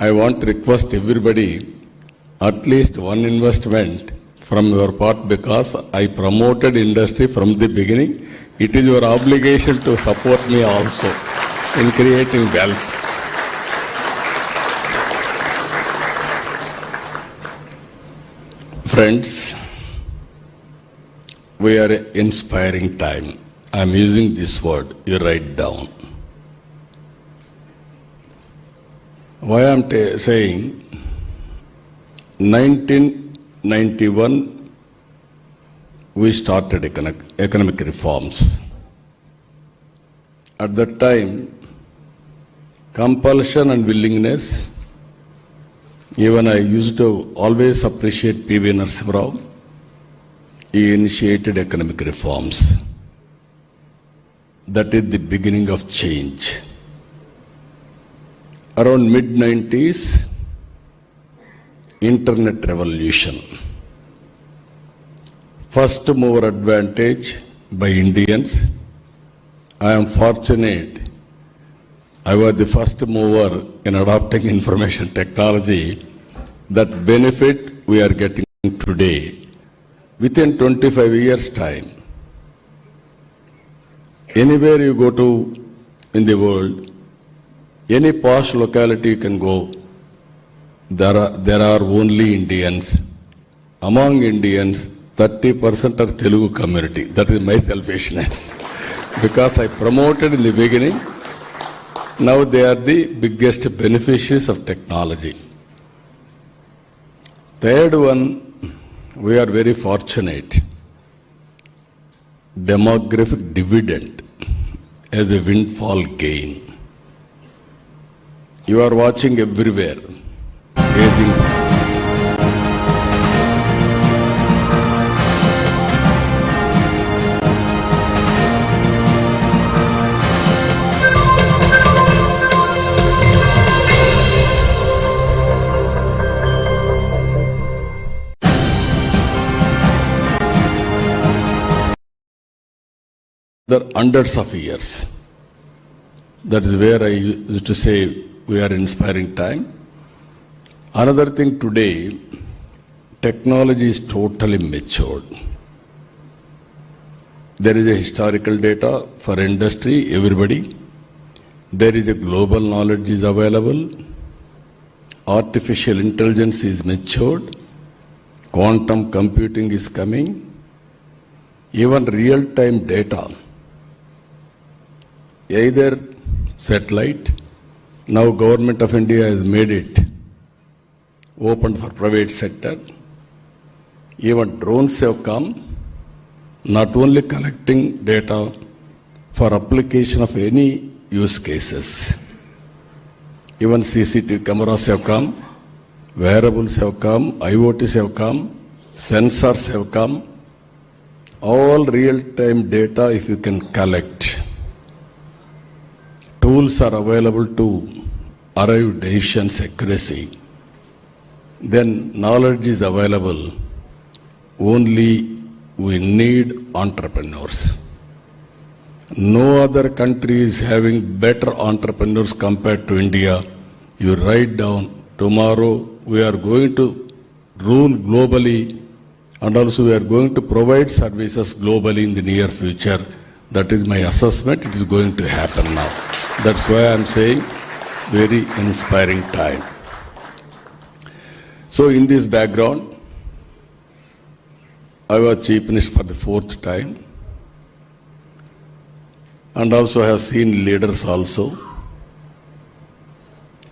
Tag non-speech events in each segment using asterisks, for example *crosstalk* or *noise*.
I want to request everybody at least one investment from your part because I promoted industry from the beginning. It is your obligation to support me also in creating wealth. Friends, we are inspiring time. I am using this word, you write down. Why I am ta- saying 1991 we started economic, economic reforms. At that time, compulsion and willingness, even I used to always appreciate P.V. Narasimha. He initiated economic reforms. That is the beginning of change. Around mid 90s, internet revolution. First mover advantage by Indians. I am fortunate. I was the first mover in adopting *laughs* information technology. That benefit we are getting today within 25 years' time. Anywhere you go to in the world, any posh locality you can go, there are, there are only Indians. Among Indians, 30% are Telugu community. That is my selfishness. *laughs* because I promoted in the beginning, now they are the biggest beneficiaries of technology. Third one, we are very fortunate. Demographic dividend as a windfall gain. You are watching everywhere. Aging. There are hundreds of years. That is where I used to say we are inspiring time. Another thing today, technology is totally matured. There is a historical data for industry, everybody. There is a global knowledge is available. Artificial intelligence is matured. Quantum computing is coming. Even real-time data either satellite, now government of India has made it open for private sector. Even drones have come, not only collecting data for application of any use cases. Even CCTV cameras have come, wearables have come, IoTs have come, sensors have come. All real-time data if you can collect tools are available to arrive decisions accuracy, then knowledge is available. Only we need entrepreneurs. No other country is having better entrepreneurs compared to India. You write down tomorrow we are going to rule globally and also we are going to provide services globally in the near future. That is my assessment. It is going to happen now. That's why I'm saying very inspiring time. So in this background, I was chief minister for the fourth time and also I have seen leaders also.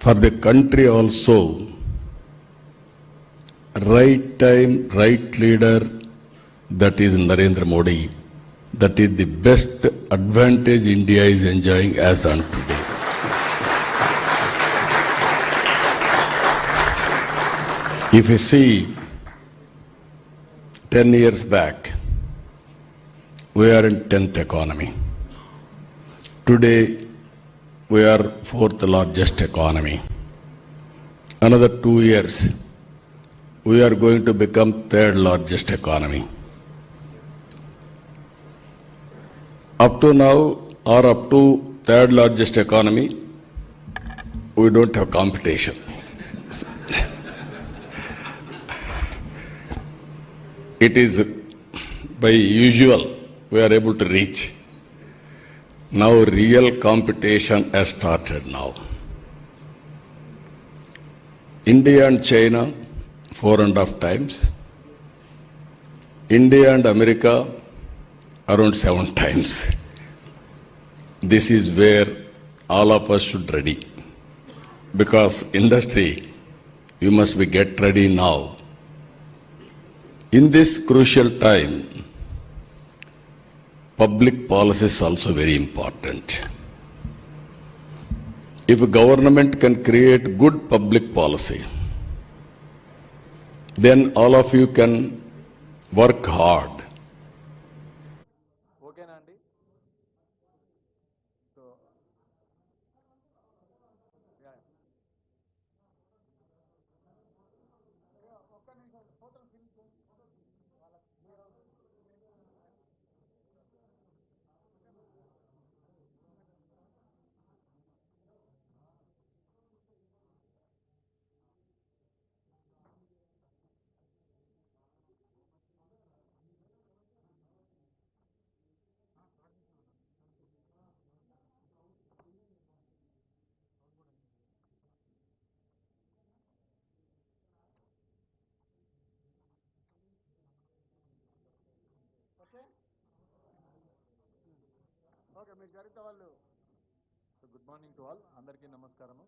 For the country also, right time, right leader, that is Narendra Modi. That is the best advantage India is enjoying as on today. If you see 10 years back, we are in 10th economy. Today, we are fourth largest economy. Another two years, we are going to become third largest economy. up to now are up to third largest economy, we don't have competition. it is by usual we are able to reach. Now real competition has started now. India and China, four and a half times. India and America, around seven times. This is where all of us should ready. Because industry, we must be get ready now. In this crucial time, public policy is also very important. If government can create good public policy, then all of you can work hard. Okay. మీకు జరిగితే వాళ్ళు. So good morning to all. అందరికీ నమస్కారము.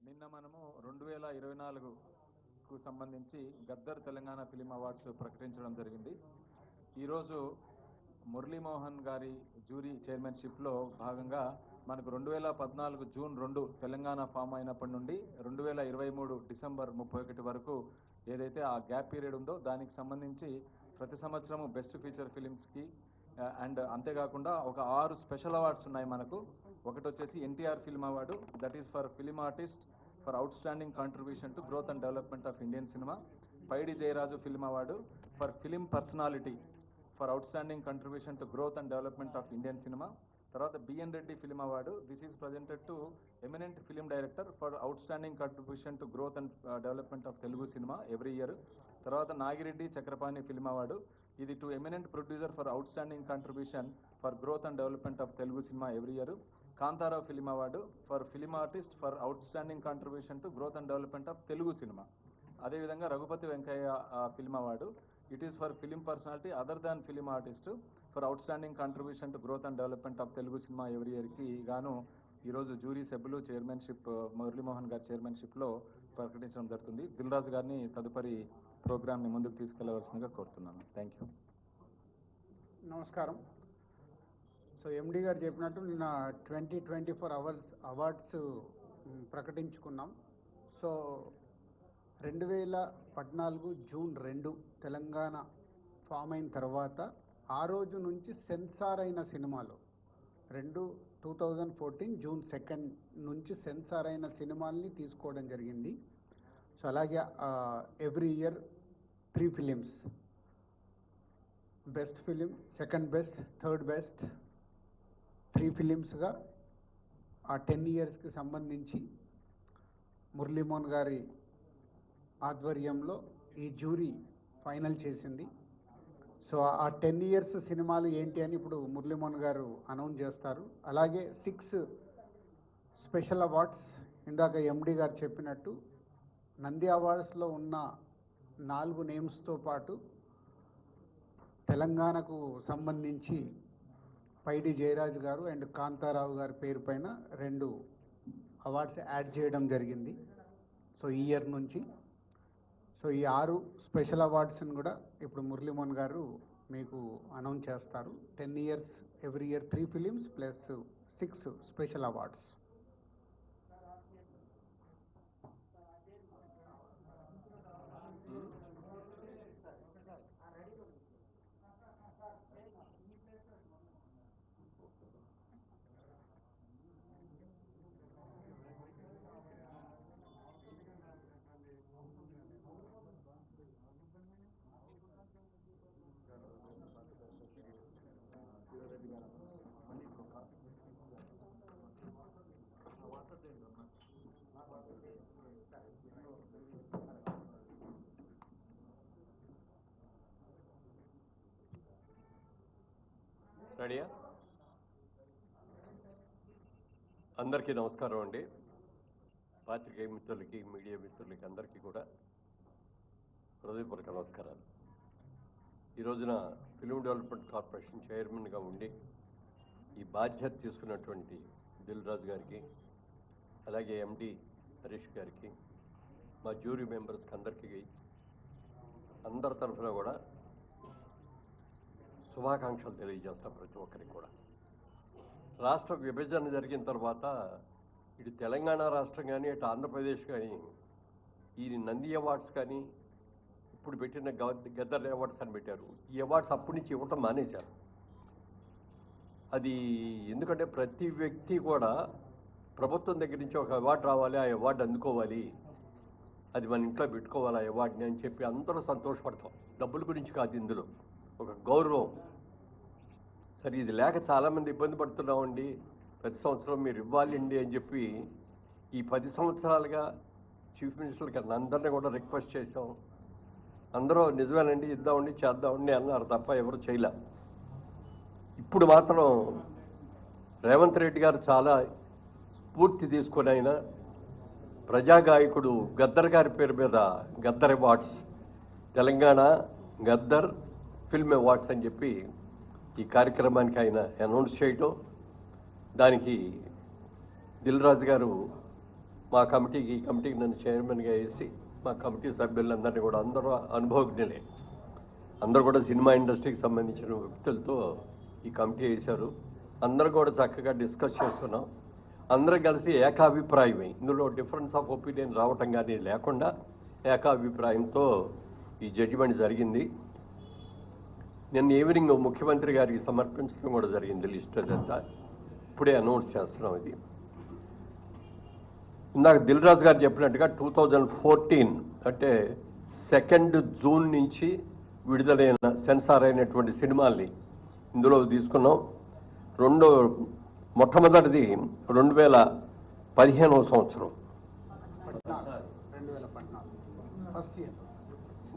నిన్న మనము రెండు వేల ఇరవై నాలుగుకు సంబంధించి గద్దర్ తెలంగాణ ఫిలిం అవార్డ్స్ ప్రకటించడం జరిగింది. ఈరోజు మురళీమోహన్ గారి జూరీ చైర్మన్షిప్లో భాగంగా మనకు రెండు వేల పద్నాలుగు జూన్ రెండు తెలంగాణ ఫామ్ అయినప్పటి నుండి రెండు వేల ఇరవై మూడు డిసెంబర్ ముప్పై ఒకటి వరకు ఏదైతే ఆ గ్యాప్ పీరియడ్ ఉందో దానికి సంబంధించి ప్రతి సంవత్సరము బెస్ట్ ఫీచర్ ఫిలిమ్స్కి అండ్ అంతేకాకుండా ఒక ఆరు స్పెషల్ అవార్డ్స్ ఉన్నాయి మనకు. ఒకటి వచ్చేసి NTR film award that is for film artist for outstanding contribution to growth and development of Indian cinema. Paidi Jayaraju film award for film personality for outstanding contribution to growth and development of Indian cinema. తర్వాత BN Reddy film award this is presented to eminent film director for outstanding contribution to growth and development of Telugu cinema every year. తర్వాత Nagireddy Chakrapani film award ఇది to eminent producer for outstanding contribution for growth and development of Telugu cinema every year Kantarao film award for film artist for outstanding contribution to growth and development of Telugu cinema అదేవిధంగా Raghupathi Venkaiah film award it is for film personality other than film artist for outstanding contribution to growth and development of Telugu cinema every ఇయర్కి గాను ఈరోజు jury సభ్యులు chairmanship Muralimohan గారి చైర్మన్షిప్లో ప్రకటించడం జరుగుతుంది. దిల్రాజు గారిని తదుపరి ప్రోగ్రామ్ని ముందుకు తీసుకెళ్ళవలసిందిగా కోరుతున్నాను. Thank you. నమస్కారం. సో ఎండి గారు చెప్పినట్టు నిన్న twenty twenty four hours awards ప్రకటించుకున్నాం. So రెండు వేల పద్నాలుగు జూన్ రెండు తెలంగాణ ఫామ్ అయిన తర్వాత ఆ రోజు నుంచి సెన్సార్ అయిన సినిమాలు రెండు two thousand fourteen June second నుంచి సెన్సార్ అయిన సినిమాల్ని తీసుకోవడం జరిగింది. సో అలాగే every year three films best film second best third best three ఫిలిమ్స్గా ఆ టెన్ ఇయర్స్కి సంబంధించి మురళీమోహన్ గారి ఆధ్వర్యంలో ఈ జ్యూరీ ఫైనల్ చేసింది. సో ఆ టెన్ ఇయర్స్ సినిమాలు ఏంటి అని ఇప్పుడు మురళీమోహన్ గారు అనౌన్స్ చేస్తారు. అలాగే సిక్స్ స్పెషల్ అవార్డ్స్ ఇందాక ఎండి గారు చెప్పినట్టు నంది అవార్డ్స్లో ఉన్న నాలుగు నేమ్స్తో పాటు తెలంగాణకు సంబంధించి పైడి జయరాజు గారు అండ్ కాంతారావు గారి పేరు పైన రెండు అవార్డ్స్ యాడ్ చేయడం జరిగింది. సో ఈ ఇయర్ నుంచి సో ఈ ఆరు స్పెషల్ అవార్డ్స్ని కూడా ఇప్పుడు మురళీమోహన్ గారు మీకు అనౌన్స్ చేస్తారు. Ten years every year three films plus six special awards. రెడీయా? అందరికీ నమస్కారం అండి. పాత్రికేయ మిత్రులకి మీడియా మిత్రులకి అందరికీ కూడా హృదయపూర్వక నమస్కారాలు. ఈ రోజున ఫిలిం డెవలప్మెంట్ కార్పొరేషన్ చైర్మన్గా ఉండి ఈ బాధ్యత తీసుకున్నటువంటి దిల్ రాజు గారికి అలాగే ఎండి హరీష్ గారికి మా జ్యూరీ మెంబర్స్కి అందరికీ అందరి తరఫున కూడా శుభాకాంక్షలు తెలియజేస్తాం ప్రతి ఒక్కరికి కూడా. రాష్ట్ర విభజన జరిగిన తర్వాత ఇటు తెలంగాణ రాష్ట్రం కానీ ఇటు ఆంధ్రప్రదేశ్ కానీ ఈ నంది అవార్డ్స్ కానీ ఇప్పుడు పెట్టిన గద్దర్ అవార్డ్స్ అని పెట్టారు. ఈ అవార్డ్స్ అప్పటి నుంచి ఇవ్వటం మానేశారు. అది ఎందుకంటే ప్రతి వ్యక్తి కూడా ప్రభుత్వం దగ్గర నుంచి ఒక అవార్డు రావాలి ఆ అవార్డు అందుకోవాలి. అది మన ఇంట్లో పెట్టుకోవాలి ఆ అవార్డుని అని చెప్పి అందరూ సంతోషపడతాం. డబ్బుల గురించి కాదు ఇందులో. ఒక గౌరవం. సరే ఇది లేక చాలామంది ఇబ్బంది పడుతున్నామండి. ప్రతి సంవత్సరం మీరు ఇవ్వాలండి అని చెప్పి ఈ పది సంవత్సరాలుగా చీఫ్ మినిస్టర్ గారిని అందరినీ కూడా రిక్వెస్ట్ చేసాం అందరూ నిజమేనండి ఇద్దామండి చేద్దామండి అన్నారు తప్ప ఎవరు చేయలే. ఇప్పుడు మాత్రం రేవంత్ రెడ్డి గారు చాలా స్ఫూర్తి తీసుకొని ఆయన ప్రజాగాయకుడు గద్దర్ గారి పేరు మీద Gaddar awards. Telangana Gaddar film awards అని చెప్పి ఈ కార్యక్రమానికి ఆయన అనౌన్స్ చేయటం దానికి దిల్ రాజు గారు మా కమిటీకి ఈ కమిటీకి నన్ను చైర్మన్గా వేసి మా కమిటీ సభ్యులందరినీ కూడా అందరూ అనుభవజ్ఞులే. అందరూ కూడా సినిమా ఇండస్ట్రీకి సంబంధించిన వ్యక్తులతో ఈ కమిటీ వేశారు. అందరూ కూడా చక్కగా డిస్కస్ చేసుకున్నాం. అందరం కలిసి ఏకాభిప్రాయమే. ఇందులో డిఫరెన్స్ ఆఫ్ ఒపీనియన్ రావటం కానీ లేకుండా ఏకాభిప్రాయంతో ఈ జడ్జిమెంట్ జరిగింది. నిన్న ఈవినింగ్ ముఖ్యమంత్రి గారికి సమర్పించడం కూడా జరిగింది లిస్ట్ అదంతా. ఇప్పుడే అనౌన్స్ చేస్తున్నాం ఇది. ఇందాక దిల్రాజ్ గారు చెప్పినట్టుగా టూ థౌజండ్ ఫోర్టీన్ అంటే సెకండ్ జూన్ నుంచి విడుదలైన సెన్సార్ అయినటువంటి సినిమాల్ని ఇందులో తీసుకున్నాం. రెండో మొట్టమొదటిది రెండు వేల పదిహేనవ సంవత్సరం. ఫస్ట్ ఇయర్ ఇదే ఇదే రెండు వేల పద్నాలుగు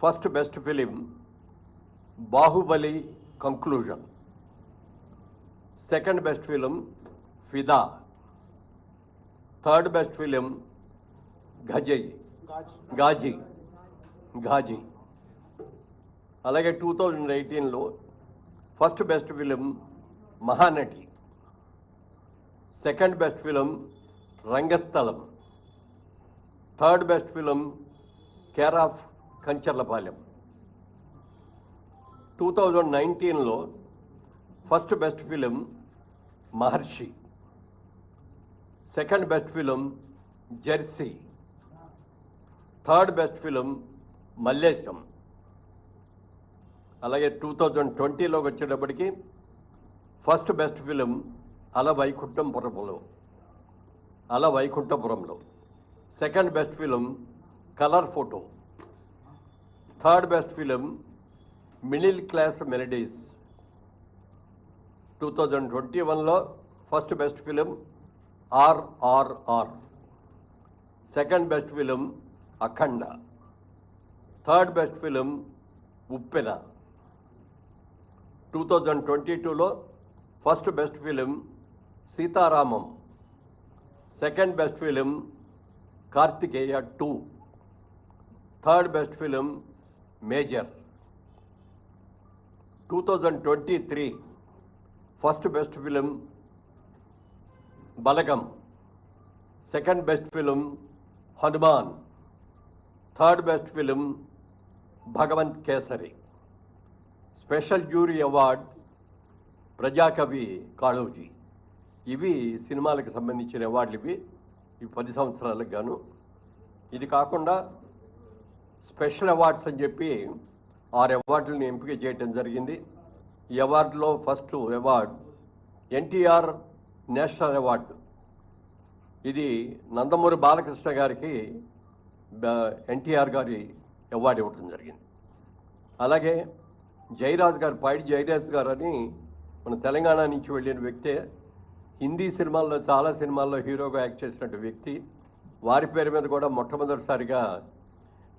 first best film Baahubali conclusion second best film Fidaa third best film గజయ్ గాజు గాజీ గాజీ అలాగే టూ థౌజండ్ ఎయిటీన్లో first best film Mahanati second best film Rangasthalam third best film care of Kancharapalem. Two thousand నైన్టీన్లో first best film Maharshi. Second best film Jersey. Third best film Mallesham. అలాగే two thousand ట్వంటీలోకి వచ్చేటప్పటికి first best film Ala Vaikunthapurramuloo Ala Vaikunthapurramuloo second best film colour photo. third best film middle class melodies two thousand twenty వన్లో first best film RRR second best film Akhanda third best film Uppena two thousand twenty టూలో first best film Sitaramam second best film Karthikeya two third best film Major. Two thousand twenty three first best film Balagam. Second best film Hanuman. Third best film Bhagavanth Kesari. Special jury award ప్రజాకవి Kaloji. ఇవి సినిమాలకు సంబంధించిన అవార్డులు ఇవి. ఈ పది సంవత్సరాలకు గాను. ఇది కాకుండా స్పెషల్ అవార్డ్స్ అని చెప్పి ఆరు అవార్డులను ఎంపిక చేయడం జరిగింది. ఈ అవార్డులో first award NTR national award. ఇది నందమూరి బాలకృష్ణ గారికి ఎన్టీఆర్ గారి అవార్డు ఇవ్వడం జరిగింది. అలాగే జయరాజ్ గారు పైడి జయరాజ్ గారు అని మన తెలంగాణ నుంచి వెళ్ళిన వ్యక్తే హిందీ సినిమాల్లో చాలా సినిమాల్లో హీరోగా యాక్ట్ చేసినటువంటి వ్యక్తి. వారి పేరు మీద కూడా మొట్టమొదటిసారిగా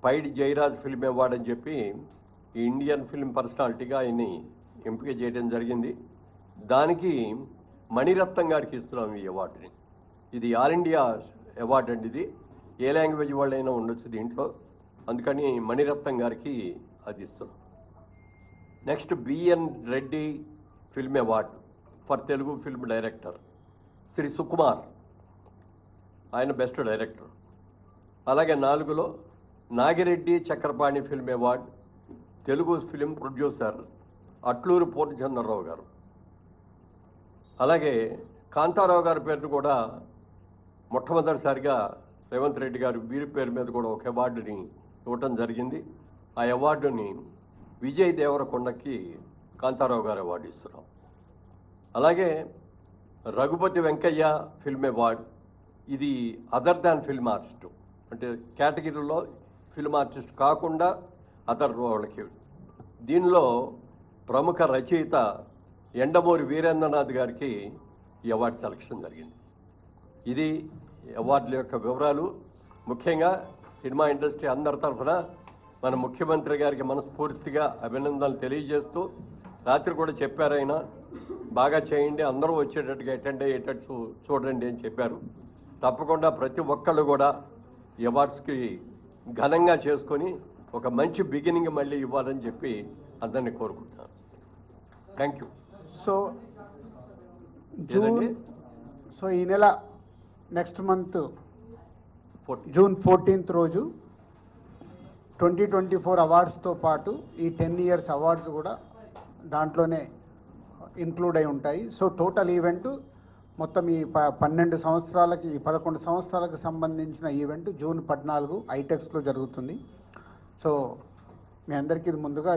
పైడి జయరాజ్ ఫిల్మ్ అవార్డు అని చెప్పి ఈ ఇండియన్ ఫిల్మ్ పర్సనాలిటీగా ఆయన్ని ఎంపిక చేయడం జరిగింది. దానికి మణిరత్నం గారికి ఇస్తున్నాం ఈ అవార్డుని. ఇది ఆల్ ఇండియా అవార్డు అండి ఇది. ఏ లాంగ్వేజ్ వాళ్ళైనా ఉండొచ్చు దీంట్లో. అందుకని మణిరత్నం గారికి అది ఇస్తున్నాం. Next BN Reddy film award for Telugu film director Shri Sukumar. ఆయన బెస్ట్ డైరెక్టర్. అలాగే నాలుగులో Nagireddy Chakrapani film award Telugu film producer Atluru Purnachandrarao గారు. అలాగే కాంతారావు గారి పేరును కూడా మొట్టమొదటిసారిగా రేవంత్ రెడ్డి గారు వీరి పేరు మీద కూడా ఒక అవార్డుని ఇవ్వటం జరిగింది. ఆ అవార్డుని విజయ్ దేవరకొండకి కాంతారావు గారు అవార్డు ఇస్తున్నాం అలాగే రఘుపతి వెంకయ్య ఫిల్మ్ అవార్డ్ ఇది అదర్ దాన్ ఫిల్మ్ ఆర్టిస్ట్. అంటే కేటగిరీలో ఫిల్మ్ ఆర్టిస్ట్ కాకుండా అదర్ వాళ్ళకి. దీనిలో ప్రముఖ రచయిత ఎండమూరి వీరేంద్రనాథ్ గారికి ఈ అవార్డు సెలక్షన్ జరిగింది. ఇది అవార్డుల యొక్క వివరాలు. ముఖ్యంగా సినిమా ఇండస్ట్రీ అందరి తరఫున మన ముఖ్యమంత్రి గారికి మనస్ఫూర్తిగా అభినందనలు తెలియజేస్తూ రాత్రి కూడా చెప్పారు ఆయన. బాగా చేయండి అందరూ వచ్చేటట్టుగా అటెండ్ అయ్యేటట్టు చూ- చూడండి అని చెప్పారు. తప్పకుండా ప్రతి ఒక్కళ్ళు కూడా ఈ అవార్డ్స్కి ఘనంగా చేసుకొని ఒక మంచి బిగినింగ్ మళ్ళీ ఇవ్వాలని చెప్పి అందరినీ కోరుకుంటున్నాను. Thank you so June? So ఈ నెల నెక్స్ట్ మంత్ జూన్ ఫోర్టీన్త్ రోజు ట్వంటీ ట్వంటీ ఫోర్ అవార్డ్స్తో పాటు ఈ టెన్ ఇయర్స్ అవార్డ్స్ కూడా దాంట్లోనే ఇంక్లూడ్ అయి ఉంటాయి. సో టోటల్ ఈవెంట్ మొత్తం ఈ ప పన్నెండు సంవత్సరాలకి పదకొండు సంవత్సరాలకు సంబంధించిన ఈవెంట్ జూన్ పద్నాలుగు ఐటెక్స్లో జరుగుతుంది. సో మీ అందరికీ ఇది ముందుగా